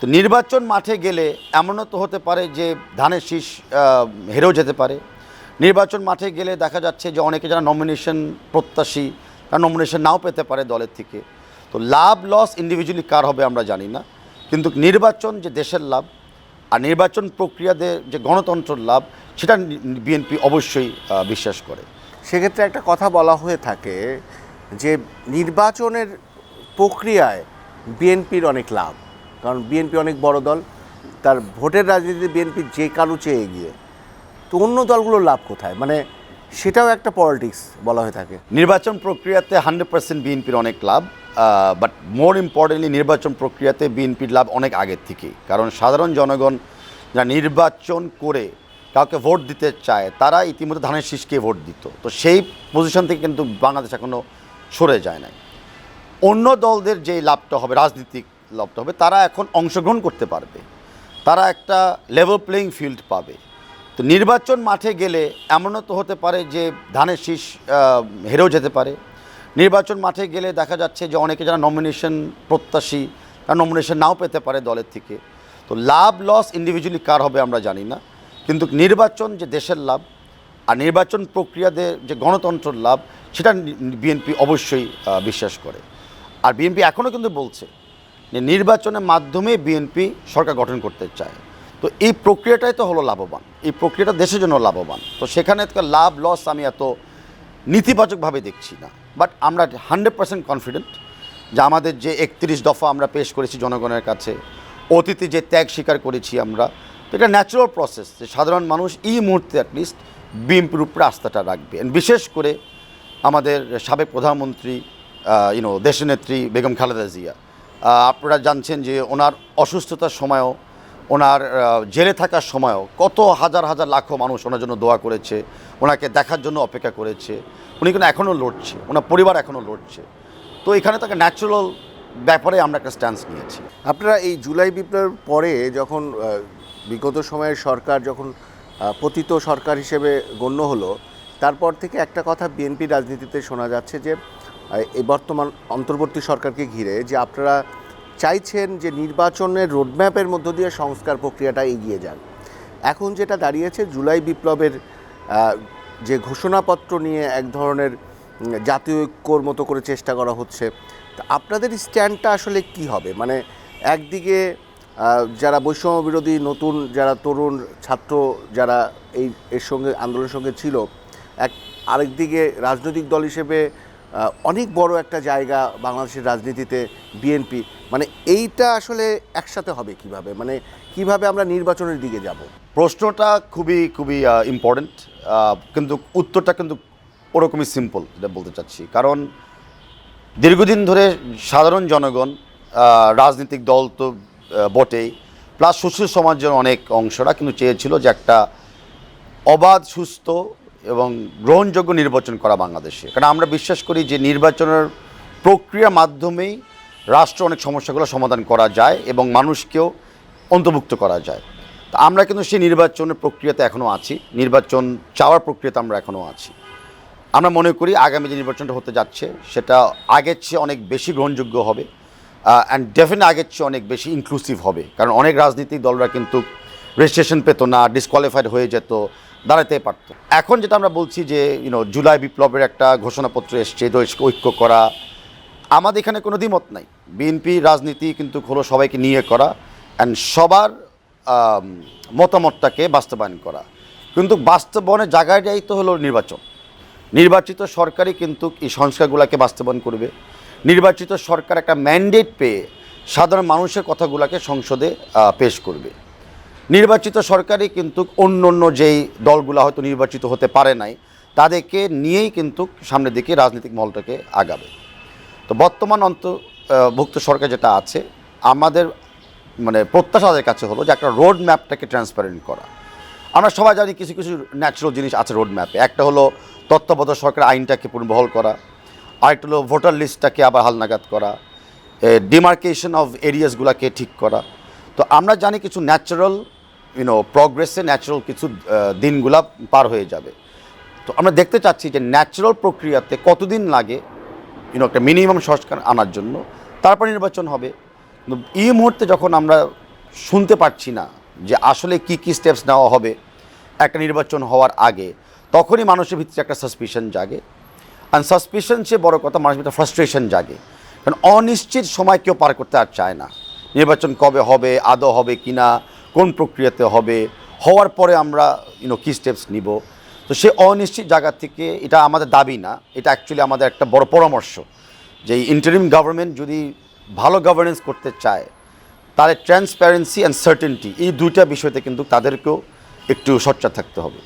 তো নির্বাচন মাঠে গেলে এমনও তো হতে পারে যে ধানের শীষ হেরেও যেতে পারে। নির্বাচন মাঠে গেলে দেখা যাচ্ছে যে অনেকে যারা নমিনেশন প্রত্যাশী, তারা নমিনেশন নাও পেতে পারে দলের থেকে। তো লাভ লস ইন্ডিভিজুয়ালি কার হবে আমরা জানি না। কিন্তু নির্বাচন যে দেশের লাভ আর নির্বাচন প্রক্রিয়াতে যে গণতন্ত্রের লাভ, সেটা বিএনপি অবশ্যই বিশ্বাস করে। সেক্ষেত্রে একটা কথা বলা হয়ে থাকে যে নির্বাচনের প্রক্রিয়ায় বিএনপির অনেক লাভ। কারণ বিএনপি অনেক বড় দল, তার ভোটের রাজনীতিতে বিএনপি যে কারও চেয়ে এগিয়ে। তো অন্য দলগুলোর লাভ কোথায়? মানে সেটাও একটা পলিটিক্স বলা হয়ে থাকে। নির্বাচন প্রক্রিয়াতে হান্ড্রেড পার্সেন্ট বিএনপির অনেক লাভ বাট মোর ইম্পর্টেন্টলি নির্বাচন প্রক্রিয়াতে বিএনপির লাভ অনেক আগের থেকেই। কারণ সাধারণ জনগণ যারা নির্বাচন করে কাউকে ভোট দিতে চায়, তারা ইতিমধ্যে ধানের শীষকে ভোট দিত। তো সেই পজিশন থেকে কিন্তু বাংলাদেশ এখনও সরে যায় নাই। অন্য দলদের যে লাভটা হবে, রাজনীতিক লাভটা হবে, তারা এখন অংশগ্রহণ করতে পারবে। তারা একটা লেভেল প্লেইং ফিল্ড পাবে। তো নির্বাচন মাঠে গেলে এমনও তো হতে পারে যে ধানের শীষ হেরেও যেতে পারে। নির্বাচন মাঠে গেলে দেখা যাচ্ছে যে অনেকে যারা নমিনেশন প্রত্যাশী, তারা নমিনেশন নাও পেতে পারে দলের থেকে। তো লাভ লস ইন্ডিভিজুয়ালি কার হবে আমরা জানি না। কিন্তু নির্বাচন যে দেশের লাভ আর নির্বাচন প্রক্রিয়াতে যে গণতন্ত্রের লাভ, সেটা বিএনপি অবশ্যই বিশ্বাস করে। আর বিএনপি এখনও কিন্তু বলছে নির্বাচনের মাধ্যমে বিএনপি সরকার গঠন করতে চায়। তো এই প্রক্রিয়াটাই তো হলো লাভবান। এই প্রক্রিয়াটা দেশের জন্য লাভবান। তো সেখানে লাভ, লস আমি এত নেতিবাচকভাবে দেখছি না। বাট আমরা হান্ড্রেড পার্সেন্ট কনফিডেন্ট যে আমাদের যে একত্রিশ দফা আমরা পেশ করেছি জনগণের কাছে, অতীতে যে ত্যাগ স্বীকার করেছি আমরা, তো এটা ন্যাচারাল প্রসেস যে সাধারণ মানুষ এই মুহূর্তে অ্যাটলিস্ট বিএনপির উপরে আস্থাটা রাখবে। বিশেষ করে আমাদের সাবেক প্রধানমন্ত্রী ইউনো দেশনেত্রী বেগম খালেদা জিয়া। আপনারা জানছেন যে ওনার অসুস্থতার সময়ও, ওনার জেলে থাকার সময়ও কত হাজার হাজার লাখো মানুষ ওনার জন্য দোয়া করেছে, ওনাকে দেখার জন্য অপেক্ষা করেছে। উনি কিন্তু এখনও লড়ছে, ওনার পরিবার এখনও লড়ছে। তো এখানে তাকে ন্যাচারাল ব্যাপারে আমরা একটা স্ট্যান্স নিয়েছি। আপনারা এই জুলাই বিপ্লবের পরে যখন বিগত সময়ের সরকার যখন পতিত সরকার হিসেবে গণ্য হলো, তারপর থেকে একটা কথা বিএনপি রাজনীতিতে শোনা যাচ্ছে যে এই বর্তমান অন্তর্বর্তী সরকারকে ঘিরে যে আপনারা চাইছেন যে নির্বাচনের রোডম্যাপের মধ্য দিয়ে সংস্কার প্রক্রিয়াটা এগিয়ে যান এখন যেটা দাঁড়িয়েছে, জুলাই বিপ্লবের যে ঘোষণাপত্র নিয়ে এক ধরনের জাতীয় ঐক্যর মতো করে চেষ্টা করা হচ্ছে, তা আপনাদের স্ট্যান্ডটা আসলে কি হবে? মানে একদিকে যারা বৈষম্য বিরোধী, নতুন যারা তরুণ ছাত্র যারা এই, এর সঙ্গে, আন্দোলনের সঙ্গে ছিল, এক, আরেকদিকে রাজনৈতিক দল হিসেবে অনেক বড় একটা জায়গা বাংলাদেশের রাজনীতিতে বিএনপি মানে এইটা আসলে একসাথে হবে কীভাবে? মানে কীভাবে আমরা নির্বাচনের দিকে যাব? প্রশ্নটা খুবই খুবই ইম্পর্ট্যান্ট কিন্তু উত্তরটা কিন্তু ওরকমই সিম্পল যেটা বলতে চাচ্ছি। কারণ দীর্ঘদিন ধরে সাধারণ জনগণ রাজনৈতিক দল তো বটেই প্লাস সুশীল সমাজের অনেক অংশরা কিন্তু চেয়েছিল যে একটা অবাধ, সুস্থ এবং গ্রহণযোগ্য নির্বাচন করা বাংলাদেশে। কারণ আমরা বিশ্বাস করি যে নির্বাচনের প্রক্রিয়ার মাধ্যমেই রাষ্ট্র অনেক সমস্যাগুলো সমাধান করা যায় এবং মানুষকেও অন্তর্ভুক্ত করা যায়। তা আমরা কিন্তু সেই নির্বাচনের প্রক্রিয়াতে এখনও আছি। নির্বাচন চাওয়ার প্রক্রিয়াতে আমরা এখনও আছি। আমরা মনে করি আগামী যে নির্বাচনটা হতে যাচ্ছে, সেটা আগের চেয়ে অনেক বেশি গ্রহণযোগ্য হবে অ্যান্ড ডেফিনেট আগের চেয়ে অনেক বেশি ইনক্লুসিভ হবে। কারণ অনেক রাজনৈতিক দলরা কিন্তু রেজিস্ট্রেশন পেত না ডিসকোয়ালিফাইড হয়ে যেত দাঁড়াতে পারতো। এখন যেটা আমরা বলছি যে ইউনো জুলাই বিপ্লবের একটা ঘোষণাপত্র এসছে দেশ ঐক্য করা। আমাদের এখানে কোনো দ্বিমত নাই। বিএনপি রাজনীতি কিন্তু হলো সবাইকে নিয়ে করা অ্যান্ড সবার মতামতটাকে বাস্তবায়ন করা। কিন্তু বাস্তবায়নের জায়গাটাই তো হলো নির্বাচন। নির্বাচিত সরকারই কিন্তু এই সংস্কারগুলোকে বাস্তবায়ন করবে। নির্বাচিত সরকার একটা ম্যান্ডেট পেয়ে সাধারণ মানুষের কথাগুলোকে সংসদে পেশ করবে। নির্বাচিত সরকারই কিন্তু অন্য অন্য যেই দলগুলো হয়তো নির্বাচিত হতে পারে নাই, তাদেরকে নিয়েই কিন্তু সামনের দিকে রাজনৈতিক মহলটাকে আগাবে। তো বর্তমান অন্তর্ভুক্ত সরকার যেটা আছে, আমাদের মানে প্রত্যাশা তাদের কাছে হলো যে একটা রোড ম্যাপটাকে ট্রান্সপারেন্ট করা। আমরা সবাই জানি কিছু কিছু ন্যাচারাল জিনিস আছে রোড ম্যাপে একটা হলো তত্ত্বাবধায়ক সরকার আইনটাকে পুনর্বহল করা, আরেকটা হলো ভোটার লিস্টটাকে আবার হালনাগাদ করা ডিমার্কেশন অফ এরিয়াসগুলোকে ঠিক করা। তো আমরা জানি কিছু ন্যাচারাল ইউনো প্রগ্রেসে ন্যাচারাল কিছু দিনগুলা পার হয়ে যাবে। তো আমরা দেখতে চাচ্ছি যে ন্যাচারাল প্রক্রিয়াতে কতদিন লাগে ইউনো একটা মিনিমাম সংস্কার আনার জন্য। তারপর নির্বাচন হবে। এই মুহূর্তে যখন আমরা শুনতে পারছি না যে আসলে কি কি স্টেপস নেওয়া হবে, একটা নির্বাচন হওয়ার আগে, তখনই মানুষের ভিতরে একটা সাসপিশন জাগে। আর সাসপিশন চেয়ে বড় কথা, মানুষের ভিতরে ফ্রাস্ট্রেশন জাগে। কারণ অনিশ্চিত সময় কেউ পার করতে আর চায় না। নির্বাচন কবে হবে, আদৌ হবে কি না কোন প্রক্রিয়াতে হবে, হওয়ার পরে আমরা ইউনো কী স্টেপস নিব। তো সে অনিশ্চিত জায়গা থেকে এটা আমাদের দাবি না, এটা অ্যাকচুয়ালি আমাদের একটা বড় পরামর্শ যে ইন্টারিম গভর্নমেন্ট যদি ভালো গভর্নেন্স করতে চায়, তাহলে ট্রান্সপারেন্সি অ্যান্ড সার্টেনটি এই দুইটা বিষয়তে কিন্তু তাদেরকেও একটু সচ্চার থাকতে হবে।